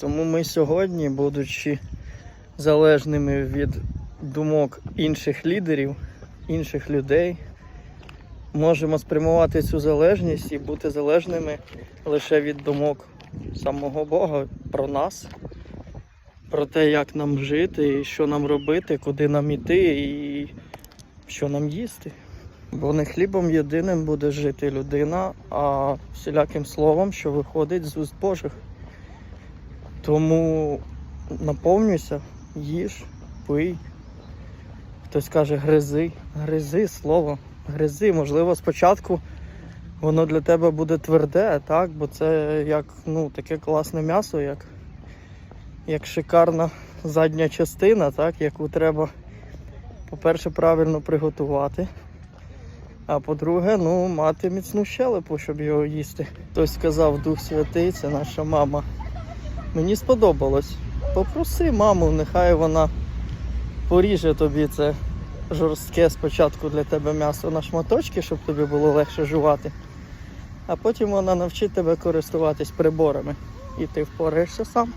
Тому ми сьогодні, будучи залежними від думок інших лідерів, інших людей, можемо спрямувати цю залежність і бути залежними лише від думок самого Бога про нас, про те, як нам жити, і що нам робити, куди нам іти і що нам їсти. Бо не хлібом єдиним буде жити людина, а всіляким словом, що виходить з уст Божих. Тому наповнюйся, їж, пий. Хтось каже гризи, гризи слово, гризи. Можливо, спочатку воно для тебе буде тверде, так? Бо це як ну, таке класне м'ясо, як, як шикарна задня частина, так? яку треба, по-перше, правильно приготувати. А по-друге, ну, мати міцну щелепу, щоб його їсти. Хтось сказав Дух Святий, це наша мама. Мені сподобалось. Попроси маму, нехай вона поріже тобі це жорстке спочатку для тебе м'ясо на шматочки, щоб тобі було легше жувати. А потім вона навчить тебе користуватись приборами. І ти впораєшся сам.